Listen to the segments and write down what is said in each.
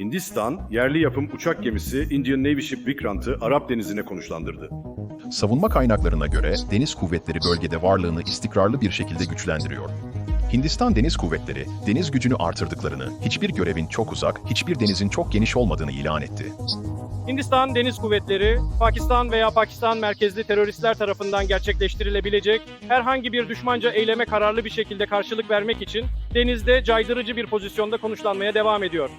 Hindistan, yerli yapım uçak gemisi Indian Navy Ship Vikrant'ı Arap denizine konuşlandırdı. Savunma kaynaklarına göre deniz kuvvetleri bölgede varlığını istikrarlı bir şekilde güçlendiriyor. Hindistan Deniz Kuvvetleri, deniz gücünü artırdıklarını, hiçbir görevin çok uzak, hiçbir denizin çok geniş olmadığını ilan etti. Hindistan Deniz Kuvvetleri, Pakistan veya Pakistan merkezli teröristler tarafından gerçekleştirilebilecek herhangi bir düşmanca eyleme kararlı bir şekilde karşılık vermek için denizde caydırıcı bir pozisyonda konuşlanmaya devam ediyor.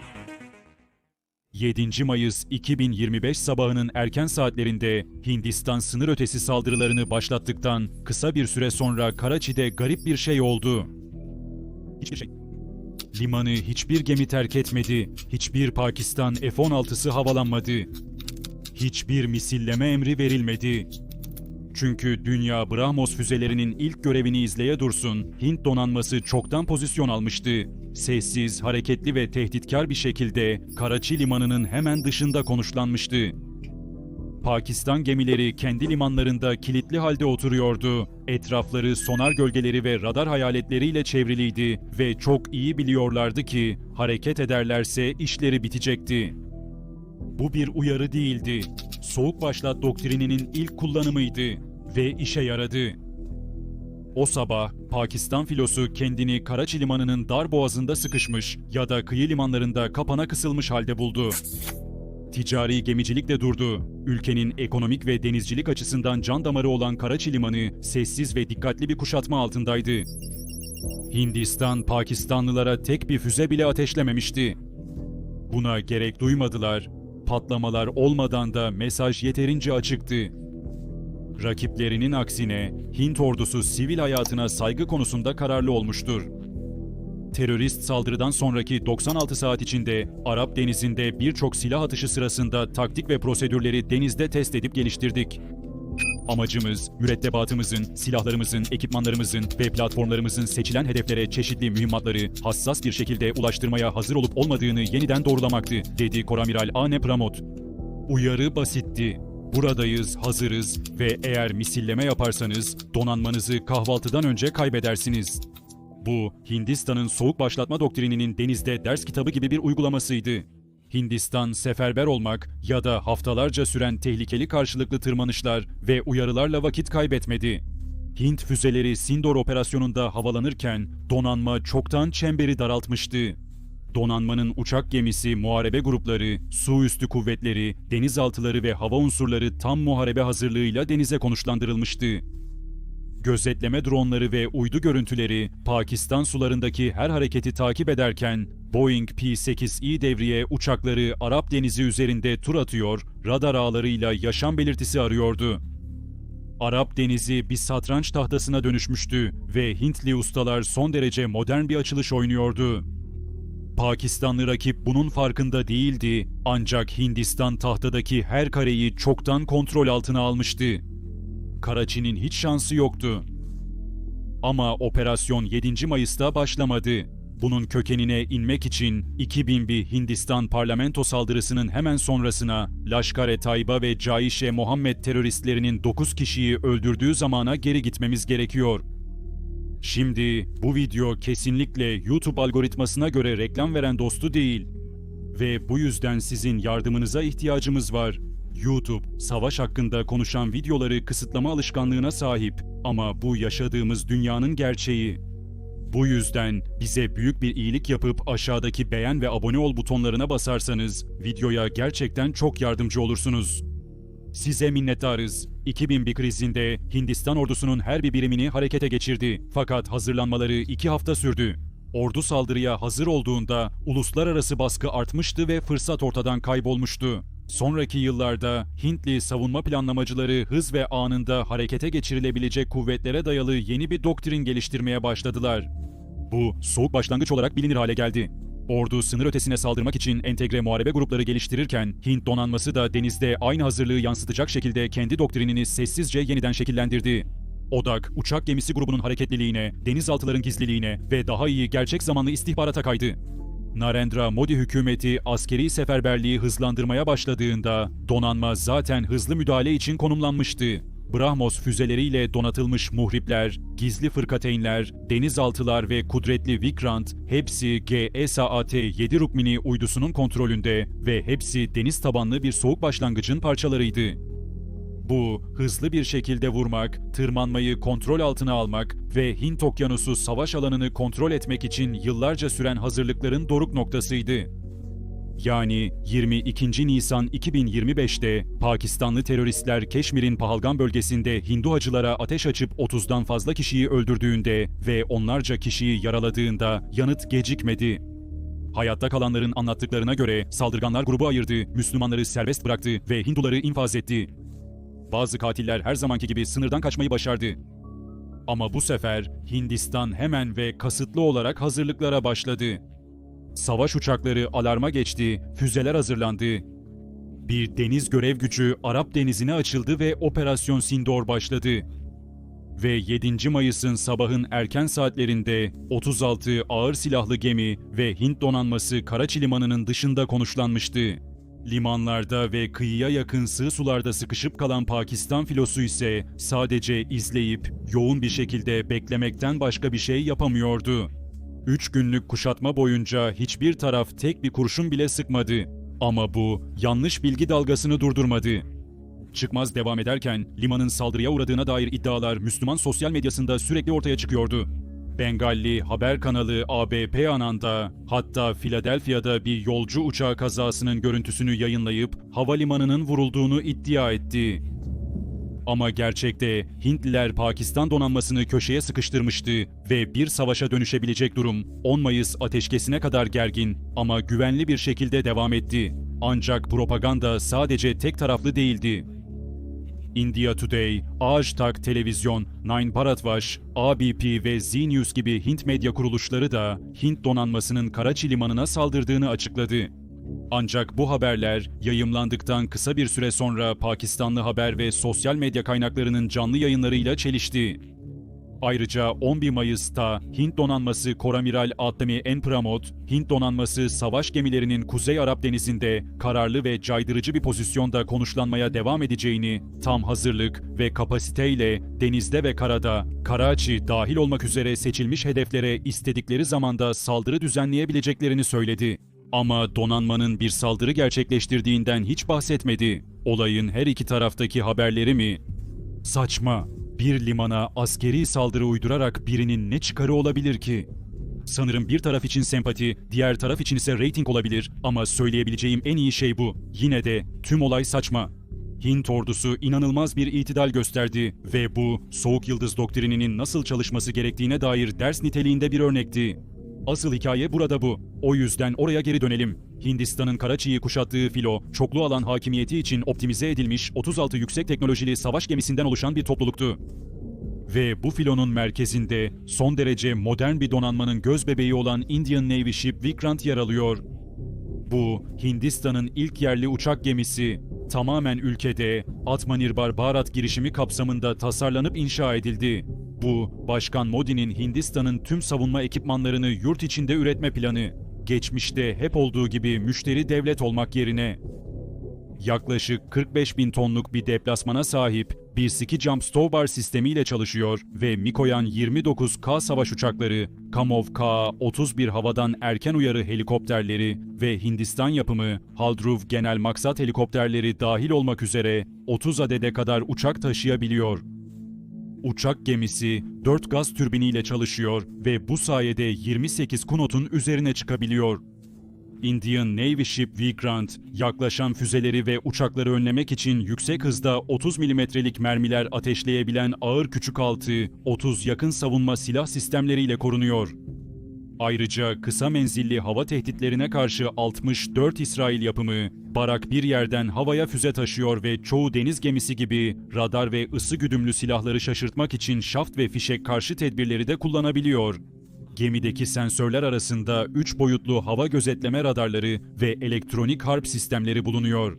7 Mayıs 2025 sabahının erken saatlerinde Hindistan sınır ötesi saldırılarını başlattıktan kısa bir süre sonra Karachi'de garip bir şey oldu. Hiçbir şey. Limanı hiçbir gemi terk etmedi. Hiçbir Pakistan F-16'sı havalanmadı. Hiçbir misilleme emri verilmedi. Çünkü dünya Brahmos füzelerinin ilk görevini izleye dursun, Hint donanması çoktan pozisyon almıştı. Sessiz, hareketli ve tehditkar bir şekilde Karachi limanının hemen dışında konuşlanmıştı. Pakistan gemileri kendi limanlarında kilitli halde oturuyordu. Etrafları sonar gölgeleri ve radar hayaletleriyle çevriliydi ve çok iyi biliyorlardı ki hareket ederlerse işleri bitecekti. Bu bir uyarı değildi. Soğuk başlat doktrininin ilk kullanımıydı ve işe yaradı. O sabah Pakistan filosu kendini Karachi limanının dar boğazında sıkışmış ya da kıyı limanlarında kapana kısılmış halde buldu. Ticari gemicilik de durdu. Ülkenin ekonomik ve denizcilik açısından can damarı olan Karachi limanı sessiz ve dikkatli bir kuşatma altındaydı. Hindistan Pakistanlılara tek bir füze bile ateşlememişti. Buna gerek duymadılar. Patlamalar olmadan da mesaj yeterince açıktı. Rakiplerinin aksine Hint ordusu sivil hayatına saygı konusunda kararlı olmuştur. Terörist saldırıdan sonraki 96 saat içinde Arap denizinde birçok silah atışı sırasında taktik ve prosedürleri denizde test edip geliştirdik. Amacımız, mürettebatımızın, silahlarımızın, ekipmanlarımızın ve platformlarımızın seçilen hedeflere çeşitli mühimmatları hassas bir şekilde ulaştırmaya hazır olup olmadığını yeniden doğrulamaktı, dedi Koramiral Ane Pramod. Uyarı basitti. Buradayız, hazırız ve eğer misilleme yaparsanız donanmanızı kahvaltıdan önce kaybedersiniz. Bu, Hindistan'ın soğuk başlatma doktrininin denizde ders kitabı gibi bir uygulamasıydı. Hindistan seferber olmak ya da haftalarca süren tehlikeli karşılıklı tırmanışlar ve uyarılarla vakit kaybetmedi. Hint füzeleri Sindor operasyonunda havalanırken donanma çoktan çemberi daraltmıştı. Donanmanın uçak gemisi, muharebe grupları, su üstü kuvvetleri, denizaltıları ve hava unsurları tam muharebe hazırlığıyla denize konuşlandırılmıştı. Gözetleme dronları ve uydu görüntüleri Pakistan sularındaki her hareketi takip ederken Boeing P-8i devriye uçakları Arap Denizi üzerinde tur atıyor, radar ağlarıyla yaşam belirtisi arıyordu. Arap Denizi bir satranç tahtasına dönüşmüştü ve Hintli ustalar son derece modern bir açılış oynuyordu. Pakistanlı rakip bunun farkında değildi ancak Hindistan tahtadaki her kareyi çoktan kontrol altına almıştı. Karachi'nin hiç şansı yoktu. Ama operasyon 7. Mayıs'ta başlamadı. Bunun kökenine inmek için 2001 Hindistan parlamento saldırısının hemen sonrasına Lashkar-e Tayba ve Caiş-e Muhammed teröristlerinin 9 kişiyi öldürdüğü zamana geri gitmemiz gerekiyor. Şimdi bu video kesinlikle YouTube algoritmasına göre reklam veren dostu değil. Ve bu yüzden sizin yardımınıza ihtiyacımız var. YouTube, savaş hakkında konuşan videoları kısıtlama alışkanlığına sahip ama bu yaşadığımız dünyanın gerçeği. Bu yüzden bize büyük bir iyilik yapıp aşağıdaki beğen ve abone ol butonlarına basarsanız videoya gerçekten çok yardımcı olursunuz. Size minnettarız. 2001 krizinde Hindistan ordusunun her bir birimini harekete geçirdi. Fakat hazırlanmaları iki hafta sürdü. Ordu saldırıya hazır olduğunda uluslararası baskı artmıştı ve fırsat ortadan kaybolmuştu. Sonraki yıllarda Hintli savunma planlamacıları hız ve anında harekete geçirilebilecek kuvvetlere dayalı yeni bir doktrin geliştirmeye başladılar. Bu, soğuk başlangıç olarak bilinir hale geldi. Ordu sınır ötesine saldırmak için entegre muharebe grupları geliştirirken Hint donanması da denizde aynı hazırlığı yansıtacak şekilde kendi doktrinini sessizce yeniden şekillendirdi. Odak, uçak gemisi grubunun hareketliliğine, denizaltıların gizliliğine ve daha iyi gerçek zamanlı istihbarata kaydı. Narendra Modi hükümeti askeri seferberliği hızlandırmaya başladığında donanma zaten hızlı müdahale için konumlanmıştı. Brahmos füzeleriyle donatılmış muhripler, gizli fırkateynler, denizaltılar ve kudretli Vikrant hepsi GESAT-7 Rukmini uydusunun kontrolünde ve hepsi deniz tabanlı bir soğuk başlangıcın parçalarıydı. Bu, hızlı bir şekilde vurmak, tırmanmayı kontrol altına almak ve Hint Okyanusu savaş alanını kontrol etmek için yıllarca süren hazırlıkların doruk noktasıydı. Yani 22 Nisan 2025'te Pakistanlı teröristler Keşmir'in Pahalgam bölgesinde Hindu hacılara ateş açıp 30'dan fazla kişiyi öldürdüğünde ve onlarca kişiyi yaraladığında yanıt gecikmedi. Hayatta kalanların anlattıklarına göre saldırganlar grubu ayırdı, Müslümanları serbest bıraktı ve Hinduları infaz etti. Bazı katiller her zamanki gibi sınırdan kaçmayı başardı. Ama bu sefer Hindistan hemen ve kasıtlı olarak hazırlıklara başladı. Savaş uçakları alarma geçti, füzeler hazırlandı. Bir deniz görev gücü Arap denizine açıldı ve Operasyon Sindor başladı. Ve 7. Mayıs'ın sabahın erken saatlerinde 36 ağır silahlı gemi ve Hint donanması Karaçi Limanı'nın dışında konuşlanmıştı. Limanlarda ve kıyıya yakın sığ sularda sıkışıp kalan Pakistan filosu ise sadece izleyip yoğun bir şekilde beklemekten başka bir şey yapamıyordu. Üç günlük kuşatma boyunca hiçbir taraf tek bir kurşun bile sıkmadı. Ama bu yanlış bilgi dalgasını durdurmadı. Çıkmaz devam ederken limanın saldırıya uğradığına dair iddialar Müslüman sosyal medyasında sürekli ortaya çıkıyordu. Bengalli haber kanalı ABP ananda hatta Philadelphia'da bir yolcu uçağı kazasının görüntüsünü yayınlayıp havalimanının vurulduğunu iddia etti. Ama gerçekte Hintliler Pakistan donanmasını köşeye sıkıştırmıştı ve bir savaşa dönüşebilecek durum 10 Mayıs ateşkesine kadar gergin ama güvenli bir şekilde devam etti. Ancak propaganda sadece tek taraflı değildi. India Today, Aaj Tak Televizyon, Nine Bharatvash, ABP ve Z News gibi Hint medya kuruluşları da Hint donanmasının Karachi limanına saldırdığını açıkladı. Ancak bu haberler yayımlandıktan kısa bir süre sonra Pakistanlı haber ve sosyal medya kaynaklarının canlı yayınlarıyla çelişti. Ayrıca 11 Mayıs'ta Hint donanması Koramiral Admi N. Pramod, Hint donanması savaş gemilerinin Kuzey Arap Denizi'nde kararlı ve caydırıcı bir pozisyonda konuşlanmaya devam edeceğini, tam hazırlık ve kapasiteyle denizde ve karada, Karachi dahil olmak üzere seçilmiş hedeflere istedikleri zamanda saldırı düzenleyebileceklerini söyledi. Ama donanmanın bir saldırı gerçekleştirdiğinden hiç bahsetmedi. Olayın her iki taraftaki haberleri mi? Saçma. Bir limana askeri saldırı uydurarak birinin ne çıkarı olabilir ki? Sanırım bir taraf için sempati, diğer taraf için ise reyting olabilir ama söyleyebileceğim en iyi şey bu. Yine de tüm olay saçma. Hint ordusu inanılmaz bir itidal gösterdi ve bu Soğuk Yıldız doktrininin nasıl çalışması gerektiğine dair ders niteliğinde bir örnekti. Asıl hikaye burada bu. O yüzden oraya geri dönelim. Hindistan'ın Karachi'yi kuşattığı filo, çoklu alan hakimiyeti için optimize edilmiş 36 yüksek teknolojili savaş gemisinden oluşan bir topluluktu. Ve bu filonun merkezinde son derece modern bir donanmanın göz bebeği olan Indian Navy Ship Vikrant yer alıyor. Bu, Hindistan'ın ilk yerli uçak gemisi, tamamen ülkede Atmanirbhar Bharat girişimi kapsamında tasarlanıp inşa edildi. Bu, Başkan Modi'nin Hindistan'ın tüm savunma ekipmanlarını yurt içinde üretme planı. Geçmişte hep olduğu gibi müşteri devlet olmak yerine yaklaşık 45 bin tonluk bir deplasmana sahip bir jump stow bar sistemiyle çalışıyor ve Mikoyan 29K savaş uçakları, Kamov Ka-31 havadan erken uyarı helikopterleri ve Hindistan yapımı Haldruv genel maksat helikopterleri dahil olmak üzere 30 adede kadar uçak taşıyabiliyor. Uçak gemisi 4 gaz türbiniyle çalışıyor ve bu sayede 28 kunotun üzerine çıkabiliyor. Indian Navy Ship Vikrant, yaklaşan füzeleri ve uçakları önlemek için yüksek hızda 30 milimetrelik mermiler ateşleyebilen ağır küçük altı, 30 yakın savunma silah sistemleriyle korunuyor. Ayrıca kısa menzilli hava tehditlerine karşı 64 İsrail yapımı, Barak bir yerden havaya füze taşıyor ve çoğu deniz gemisi gibi radar ve ısı güdümlü silahları şaşırtmak için şaft ve fişek karşı tedbirleri de kullanabiliyor. Gemideki sensörler arasında 3 boyutlu hava gözetleme radarları ve elektronik harp sistemleri bulunuyor.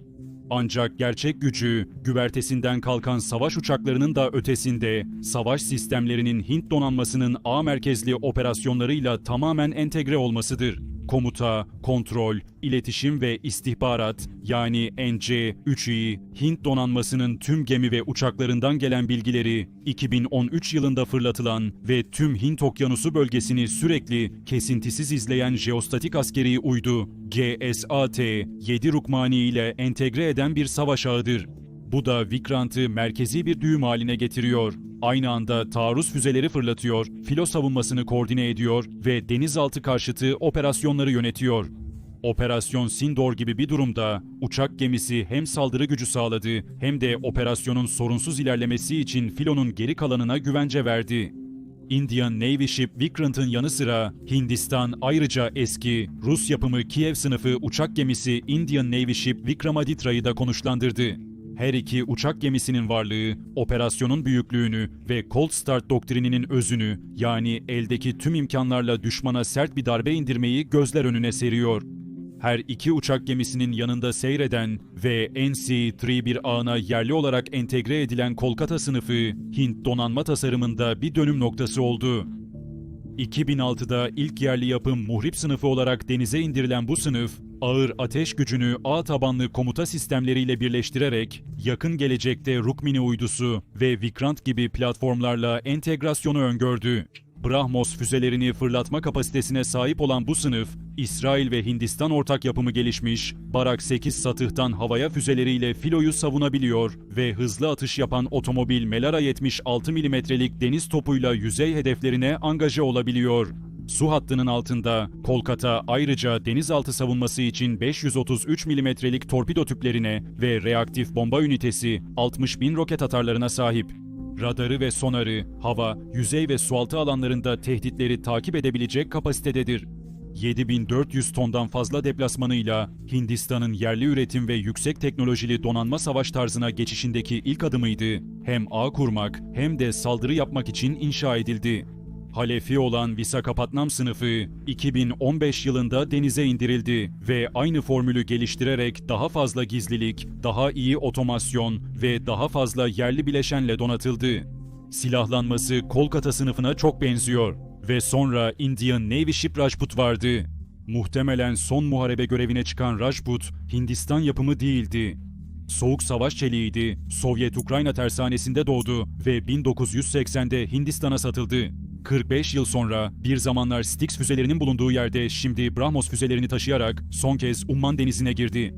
Ancak gerçek gücü, güvertesinden kalkan savaş uçaklarının da ötesinde, savaş sistemlerinin Hint donanmasının A merkezli operasyonlarıyla tamamen entegre olmasıdır. Komuta, kontrol, iletişim ve istihbarat yani NC-3i, Hint donanmasının tüm gemi ve uçaklarından gelen bilgileri 2013 yılında fırlatılan ve tüm Hint okyanusu bölgesini sürekli kesintisiz izleyen jeostatik askeri uydu GSAT-7 Rukmani ile entegre eden bir savaş ağıdır. Bu da Vikrant'ı merkezi bir düğüm haline getiriyor. Aynı anda taarruz füzeleri fırlatıyor, filo savunmasını koordine ediyor ve denizaltı karşıtı operasyonları yönetiyor. Operasyon Sindor gibi bir durumda uçak gemisi hem saldırı gücü sağladı hem de operasyonun sorunsuz ilerlemesi için filonun geri kalanına güvence verdi. Indian Navy Ship Vikrant'ın yanı sıra Hindistan ayrıca eski Rus yapımı Kiev sınıfı uçak gemisi Indian Navy Ship Vikramaditra'yı da konuşlandırdı. Her iki uçak gemisinin varlığı, operasyonun büyüklüğünü ve cold start doktrininin özünü yani eldeki tüm imkanlarla düşmana sert bir darbe indirmeyi gözler önüne seriyor. Her iki uçak gemisinin yanında seyreden ve NC-31 ağına yerli olarak entegre edilen Kolkata sınıfı Hint donanma tasarımında bir dönüm noktası oldu. 2006'da ilk yerli yapım muhrip sınıfı olarak denize indirilen bu sınıf, ağır ateş gücünü ağ tabanlı komuta sistemleriyle birleştirerek yakın gelecekte Rukmini uydusu ve Vikrant gibi platformlarla entegrasyonu öngördü. Brahmos füzelerini fırlatma kapasitesine sahip olan bu sınıf, İsrail ve Hindistan ortak yapımı gelişmiş, Barak 8 satıhtan havaya füzeleriyle filoyu savunabiliyor ve hızlı atış yapan otomobil Melara 76 milimetrelik deniz topuyla yüzey hedeflerine angaje olabiliyor. Su hattının altında Kolkata ayrıca denizaltı savunması için 533 milimetrelik torpido tüplerine ve reaktif bomba ünitesi 60 bin roket atarlarına sahip. Radarı ve sonarı, hava, yüzey ve sualtı alanlarında tehditleri takip edebilecek kapasitededir. 7400 tondan fazla deplasmanıyla Hindistan'ın yerli üretim ve yüksek teknolojili donanma savaş tarzına geçişindeki ilk adımıydı. Hem ağ kurmak hem de saldırı yapmak için inşa edildi. Halefi olan Visakhapatnam sınıfı 2015 yılında denize indirildi ve aynı formülü geliştirerek daha fazla gizlilik, daha iyi otomasyon ve daha fazla yerli bileşenle donatıldı. Silahlanması Kolkata sınıfına çok benziyor ve sonra Indian Navy Ship Rajput vardı. Muhtemelen son muharebe görevine çıkan Rajput, Hindistan yapımı değildi. Soğuk savaş çeliğiydi, Sovyet-Ukrayna tersanesinde doğdu ve 1980'de Hindistan'a satıldı. 45 yıl sonra bir zamanlar Styx füzelerinin bulunduğu yerde şimdi Brahmos füzelerini taşıyarak son kez Umman denizine girdi.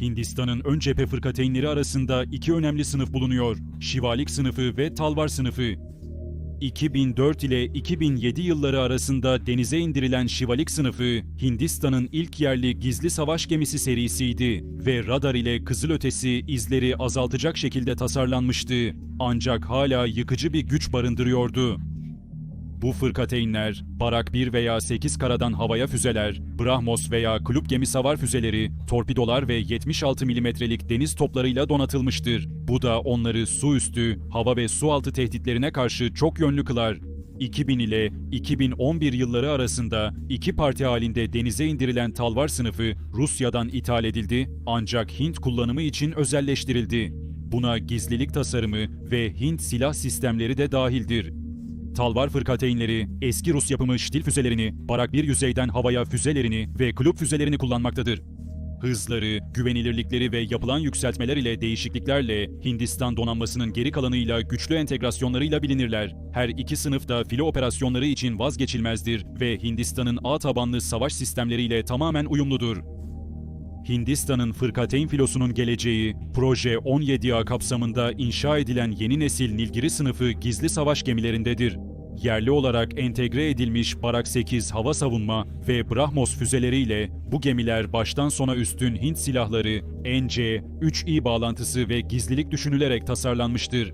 Hindistan'ın ön cephe fırkateynleri arasında iki önemli sınıf bulunuyor. Şivalik sınıfı ve Talvar sınıfı. 2004 ile 2007 yılları arasında denize indirilen Şivalik sınıfı, Hindistan'ın ilk yerli gizli savaş gemisi serisiydi ve radar ile kızılötesi izleri azaltacak şekilde tasarlanmıştı. Ancak hala yıkıcı bir güç barındırıyordu. Bu fırkateynler, Barak 1 veya 8 karadan havaya füzeler, Brahmos veya Kulüp gemi savar füzeleri, torpidolar ve 76 milimetrelik deniz toplarıyla donatılmıştır. Bu da onları su üstü, hava ve su altı tehditlerine karşı çok yönlü kılar. 2000 ile 2011 yılları arasında iki parti halinde denize indirilen Talvar sınıfı Rusya'dan ithal edildi ancak Hint kullanımı için özelleştirildi. Buna gizlilik tasarımı ve Hint silah sistemleri de dahildir. Talvar fırkateynleri, eski Rus yapımı ştil füzelerini, Barak bir yüzeyden havaya füzelerini ve Klub füzelerini kullanmaktadır. Hızları, güvenilirlikleri ve yapılan yükseltmeler ile değişikliklerle Hindistan donanmasının geri kalanıyla güçlü entegrasyonlarıyla bilinirler. Her iki sınıf da filo operasyonları için vazgeçilmezdir ve Hindistan'ın ağ tabanlı savaş sistemleriyle tamamen uyumludur. Hindistan'ın fırkateyn filosunun geleceği, Proje 17A kapsamında inşa edilen yeni nesil Nilgiri sınıfı gizli savaş gemilerindedir. Yerli olarak entegre edilmiş Barak 8 hava savunma ve Brahmos füzeleriyle bu gemiler baştan sona üstün Hint silahları, NC, 3i bağlantısı ve gizlilik düşünülerek tasarlanmıştır.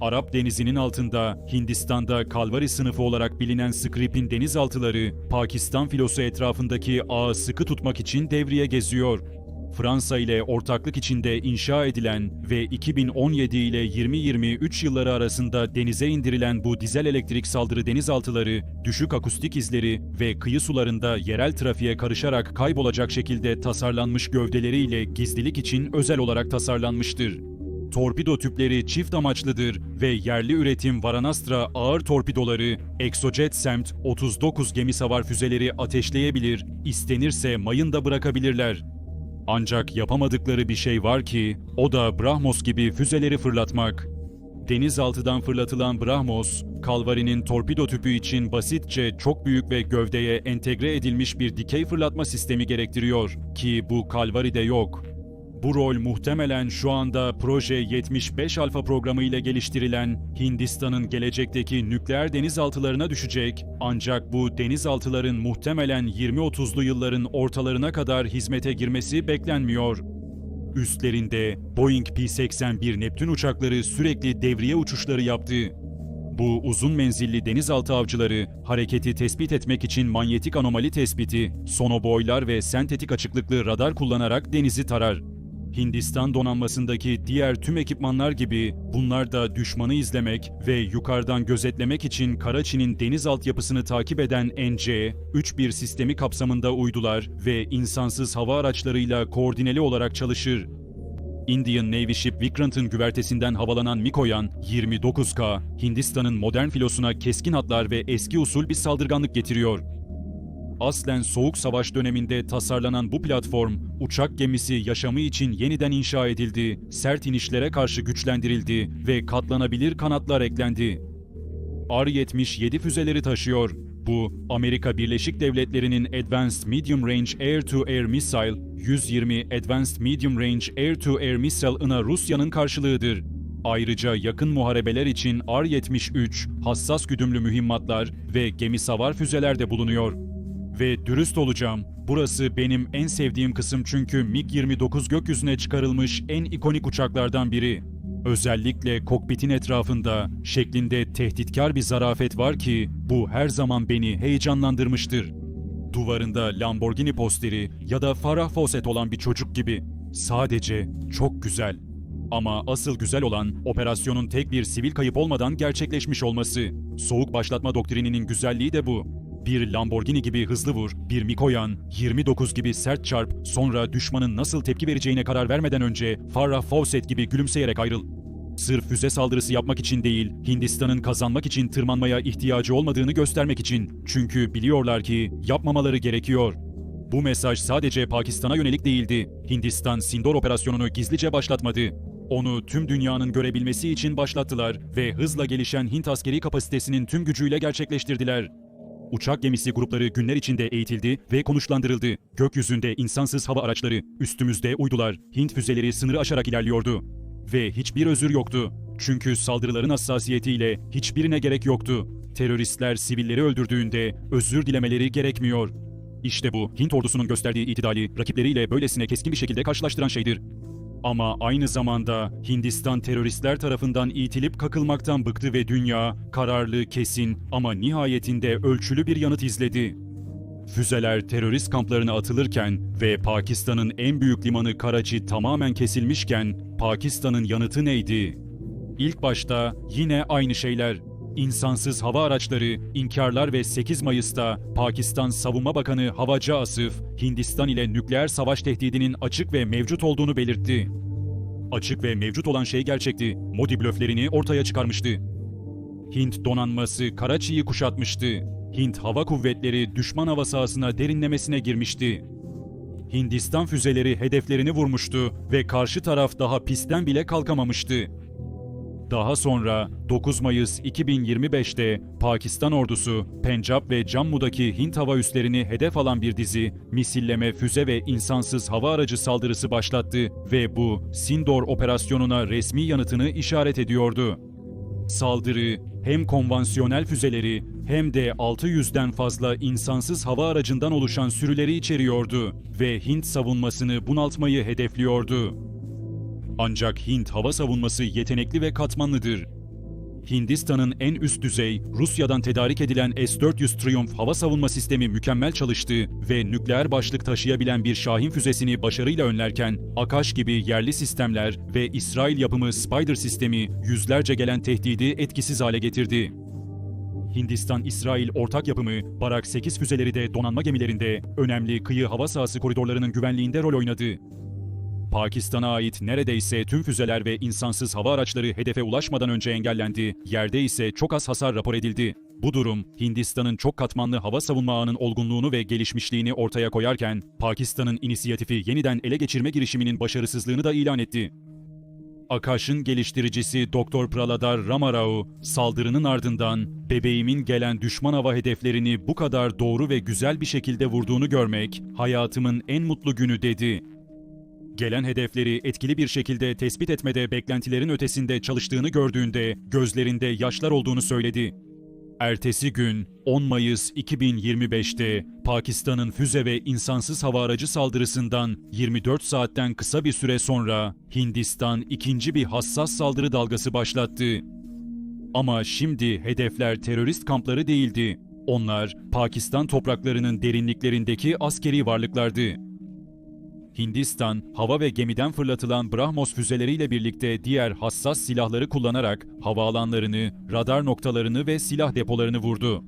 Arap denizinin altında Hindistan'da Kalvari sınıfı olarak bilinen Skrip'in denizaltıları Pakistan filosu etrafındaki ağı sıkı tutmak için devriye geziyor. Fransa ile ortaklık içinde inşa edilen ve 2017 ile 2023 yılları arasında denize indirilen bu dizel elektrik saldırı denizaltıları, düşük akustik izleri ve kıyı sularında yerel trafiğe karışarak kaybolacak şekilde tasarlanmış gövdeleriyle gizlilik için özel olarak tasarlanmıştır. Torpido tüpleri çift amaçlıdır ve yerli üretim Varanastra ağır torpidoları Exojet Semt 39 gemi savar füzeleri ateşleyebilir, istenirse mayın da bırakabilirler. Ancak yapamadıkları bir şey var ki, o da Brahmos gibi füzeleri fırlatmak. Denizaltıdan fırlatılan Brahmos, Kalvari'nin torpido tüpü için basitçe çok büyük ve gövdeye entegre edilmiş bir dikey fırlatma sistemi gerektiriyor ki bu Kalvari'de yok. Bu rol muhtemelen şu anda Proje 75 Alfa programı ile geliştirilen Hindistan'ın gelecekteki nükleer denizaltılarına düşecek ancak bu denizaltıların muhtemelen 20-30'lu yılların ortalarına kadar hizmete girmesi beklenmiyor. Üstlerinde Boeing P-81 Neptün uçakları sürekli devriye uçuşları yaptı. Bu uzun menzilli denizaltı avcıları hareketi tespit etmek için manyetik anomali tespiti, sonoboylar ve sentetik açıklıklı radar kullanarak denizi tarar. Hindistan donanmasındaki diğer tüm ekipmanlar gibi bunlar da düşmanı izlemek ve yukarıdan gözetlemek için Karachi'nin deniz altyapısını takip eden NC-31 sistemi kapsamında uydular ve insansız hava araçlarıyla koordineli olarak çalışır. Indian Navy Ship Vikrant'ın güvertesinden havalanan Mikoyan 29K, Hindistan'ın modern filosuna keskin hatlar ve eski usul bir saldırganlık getiriyor. Aslen Soğuk Savaş döneminde tasarlanan bu platform, uçak gemisi yaşamı için yeniden inşa edildi, sert inişlere karşı güçlendirildi ve katlanabilir kanatlar eklendi. R-77 füzeleri taşıyor. Bu, Amerika Birleşik Devletleri'nin Advanced Medium Range Air-to-Air Missile, 120 Advanced Medium Range Air-to-Air Missile'ına Rusya'nın karşılığıdır. Ayrıca yakın muharebeler için R-73, hassas güdümlü mühimmatlar ve gemi savar füzeler de bulunuyor. Ve dürüst olacağım, burası benim en sevdiğim kısım çünkü MiG-29 gökyüzüne çıkarılmış en ikonik uçaklardan biri. Özellikle kokpitin etrafında şeklinde tehditkar bir zarafet var ki bu her zaman beni heyecanlandırmıştır. Duvarında Lamborghini posteri ya da Farah Fawcett olan bir çocuk gibi. Sadece çok güzel. Ama asıl güzel olan operasyonun tek bir sivil kayıp olmadan gerçekleşmiş olması. Soğuk başlatma doktrininin güzelliği de bu. Bir Lamborghini gibi hızlı vur, bir Mikoyan, 29 gibi sert çarp, sonra düşmanın nasıl tepki vereceğine karar vermeden önce Farrah Fawcett gibi gülümseyerek ayrıl. Sırf füze saldırısı yapmak için değil, Hindistan'ın kazanmak için tırmanmaya ihtiyacı olmadığını göstermek için. Çünkü biliyorlar ki yapmamaları gerekiyor. Bu mesaj sadece Pakistan'a yönelik değildi. Hindistan Sindor operasyonunu gizlice başlatmadı. Onu tüm dünyanın görebilmesi için başlattılar ve hızla gelişen Hint askeri kapasitesinin tüm gücüyle gerçekleştirdiler. Uçak gemisi grupları günler içinde eğitildi ve konuşlandırıldı. Gökyüzünde insansız hava araçları, üstümüzde uydular, Hint füzeleri sınırı aşarak ilerliyordu. Ve hiçbir özür yoktu. Çünkü saldırıların hassasiyetiyle hiçbirine gerek yoktu. Teröristler sivilleri öldürdüğünde özür dilemeleri gerekmiyor. İşte bu Hint ordusunun gösterdiği itidali rakipleriyle böylesine keskin bir şekilde karşılaştıran şeydir. Ama aynı zamanda Hindistan teröristler tarafından itilip kakılmaktan bıktı ve dünya kararlı, kesin ama nihayetinde ölçülü bir yanıt izledi. Füzeler terörist kamplarına atılırken ve Pakistan'ın en büyük limanı Karachi tamamen kesilmişken Pakistan'ın yanıtı neydi? İlk başta yine aynı şeyler. İnsansız hava araçları, inkarlar ve 8 Mayıs'ta Pakistan Savunma Bakanı Havacı Asif, Hindistan ile nükleer savaş tehdidinin açık ve mevcut olduğunu belirtti. Açık ve mevcut olan şey gerçekti. Modi blöflerini ortaya çıkarmıştı. Hint donanması Karachi'yi kuşatmıştı. Hint hava kuvvetleri düşman hava sahasına derinlemesine girmişti. Hindistan füzeleri hedeflerini vurmuştu ve karşı taraf daha pistten bile kalkamamıştı. Daha sonra 9 Mayıs 2025'te Pakistan ordusu Pencap ve Cammu'daki Hint hava üslerini hedef alan bir dizi misilleme füze ve insansız hava aracı saldırısı başlattı ve bu Sindor operasyonuna resmi yanıtını işaret ediyordu. Saldırı hem konvansiyonel füzeleri hem de 600'den fazla insansız hava aracından oluşan sürüleri içeriyordu ve Hint savunmasını bunaltmayı hedefliyordu. Ancak Hint hava savunması yetenekli ve katmanlıdır. Hindistan'ın en üst düzey, Rusya'dan tedarik edilen S-400 Triumph hava savunma sistemi mükemmel çalıştı ve nükleer başlık taşıyabilen bir Şahin füzesini başarıyla önlerken, Akash gibi yerli sistemler ve İsrail yapımı Spider sistemi yüzlerce gelen tehdidi etkisiz hale getirdi. Hindistan-İsrail ortak yapımı Barak 8 füzeleri de donanma gemilerinde önemli kıyı hava sahası koridorlarının güvenliğinde rol oynadı. Pakistan'a ait neredeyse tüm füzeler ve insansız hava araçları hedefe ulaşmadan önce engellendi. Yerde ise çok az hasar rapor edildi. Bu durum Hindistan'ın çok katmanlı hava savunma ağının olgunluğunu ve gelişmişliğini ortaya koyarken Pakistan'ın inisiyatifi yeniden ele geçirme girişiminin başarısızlığını da ilan etti. Akash'ın geliştiricisi Dr. Praladar Ramarao, saldırının ardından bebeğimin gelen düşman hava hedeflerini bu kadar doğru ve güzel bir şekilde vurduğunu görmek hayatımın en mutlu günü dedi. Gelen hedefleri etkili bir şekilde tespit etmede beklentilerin ötesinde çalıştığını gördüğünde gözlerinde yaşlar olduğunu söyledi. Ertesi gün 10 Mayıs 2025'te Pakistan'ın füze ve insansız hava aracı saldırısından 24 saatten kısa bir süre sonra Hindistan ikinci bir hassas saldırı dalgası başlattı. Ama şimdi hedefler terörist kampları değildi. Onlar Pakistan topraklarının derinliklerindeki askeri varlıklardı. Hindistan, hava ve gemiden fırlatılan Brahmos füzeleriyle birlikte diğer hassas silahları kullanarak havaalanlarını, radar noktalarını ve silah depolarını vurdu.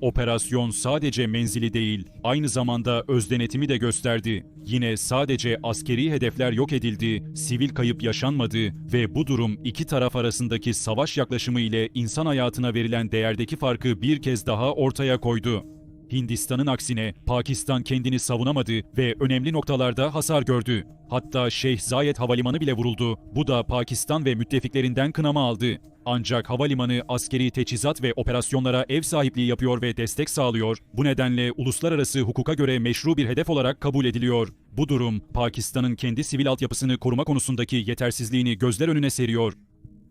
Operasyon sadece menzili değil, aynı zamanda özdenetimi de gösterdi. Yine sadece askeri hedefler yok edildi, sivil kayıp yaşanmadı ve bu durum iki taraf arasındaki savaş yaklaşımı ile insan hayatına verilen değerdeki farkı bir kez daha ortaya koydu. Hindistan'ın aksine Pakistan kendini savunamadı ve önemli noktalarda hasar gördü. Hatta Şeyh Zayed Havalimanı bile vuruldu. Bu da Pakistan ve müttefiklerinden kınama aldı. Ancak havalimanı askeri teçhizat ve operasyonlara ev sahipliği yapıyor ve destek sağlıyor. Bu nedenle uluslararası hukuka göre meşru bir hedef olarak kabul ediliyor. Bu durum Pakistan'ın kendi sivil altyapısını koruma konusundaki yetersizliğini gözler önüne seriyor.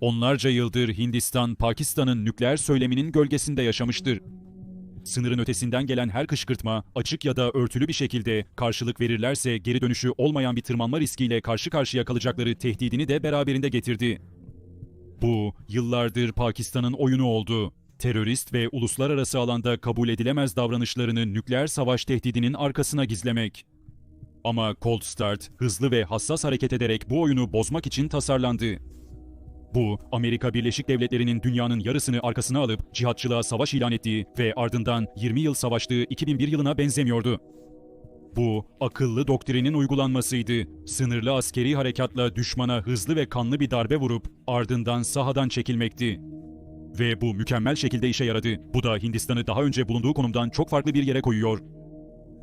Onlarca yıldır Hindistan, Pakistan'ın nükleer söyleminin gölgesinde yaşamıştır. Sınırın ötesinden gelen her kışkırtma, açık ya da örtülü bir şekilde karşılık verirlerse geri dönüşü olmayan bir tırmanma riskiyle karşı karşıya kalacakları tehdidini de beraberinde getirdi. Bu, yıllardır Pakistan'ın oyunu oldu. Terörist ve uluslararası alanda kabul edilemez davranışlarını nükleer savaş tehdidinin arkasına gizlemek. Ama Cold Start, hızlı ve hassas hareket ederek bu oyunu bozmak için tasarlandı. Bu, Amerika Birleşik Devletleri'nin dünyanın yarısını arkasına alıp cihatçılığa savaş ilan ettiği ve ardından 20 yıl savaştığı 2001 yılına benzemiyordu. Bu, akıllı doktrinin uygulanmasıydı. Sınırlı askeri harekatla düşmana hızlı ve kanlı bir darbe vurup ardından sahadan çekilmekti. Ve bu mükemmel şekilde işe yaradı. Bu da Hindistan'ı daha önce bulunduğu konumdan çok farklı bir yere koyuyor.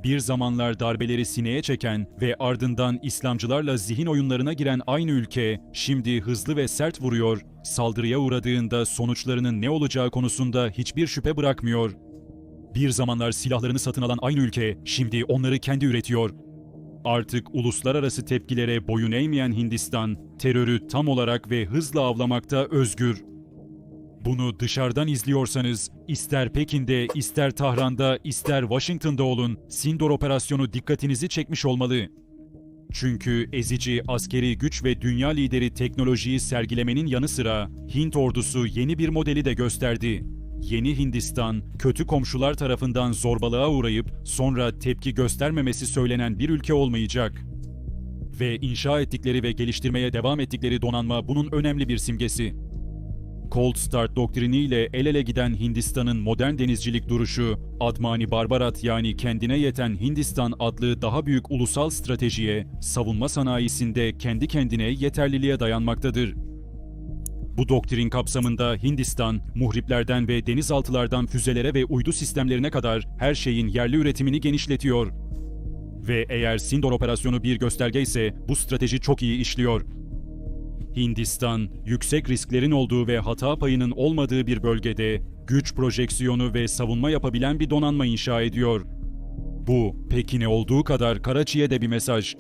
Bir zamanlar darbeleri sineye çeken ve ardından İslamcılarla zihin oyunlarına giren aynı ülke, şimdi hızlı ve sert vuruyor, saldırıya uğradığında sonuçlarının ne olacağı konusunda hiçbir şüphe bırakmıyor. Bir zamanlar silahlarını satın alan aynı ülke, şimdi onları kendi üretiyor. Artık uluslararası tepkilere boyun eğmeyen Hindistan, terörü tam olarak ve hızla avlamakta özgür. Bunu dışarıdan izliyorsanız, ister Pekin'de, ister Tahran'da, ister Washington'da olun, Sindor operasyonu dikkatinizi çekmiş olmalı. Çünkü ezici askeri güç ve dünya lideri teknolojiyi sergilemenin yanı sıra Hint ordusu yeni bir modeli de gösterdi. Yeni Hindistan, kötü komşular tarafından zorbalığa uğrayıp sonra tepki göstermemesi söylenen bir ülke olmayacak. Ve inşa ettikleri ve geliştirmeye devam ettikleri donanma bunun önemli bir simgesi. Cold Start doktriniyle el ele giden Hindistan'ın modern denizcilik duruşu, Admani Barbarat yani kendine yeten Hindistan adlı daha büyük ulusal stratejiye, savunma sanayisinde kendi kendine yeterliliğe dayanmaktadır. Bu doktrin kapsamında Hindistan, muhriplerden ve denizaltılardan füzelere ve uydu sistemlerine kadar her şeyin yerli üretimini genişletiyor. Ve eğer Sindor operasyonu bir gösterge ise bu strateji çok iyi işliyor. Hindistan, yüksek risklerin olduğu ve hata payının olmadığı bir bölgede güç projeksiyonu ve savunma yapabilen bir donanma inşa ediyor. Bu, Pekin'e olduğu kadar Karaçi'ye de bir mesaj.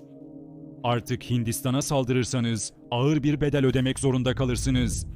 Artık Hindistan'a saldırırsanız ağır bir bedel ödemek zorunda kalırsınız.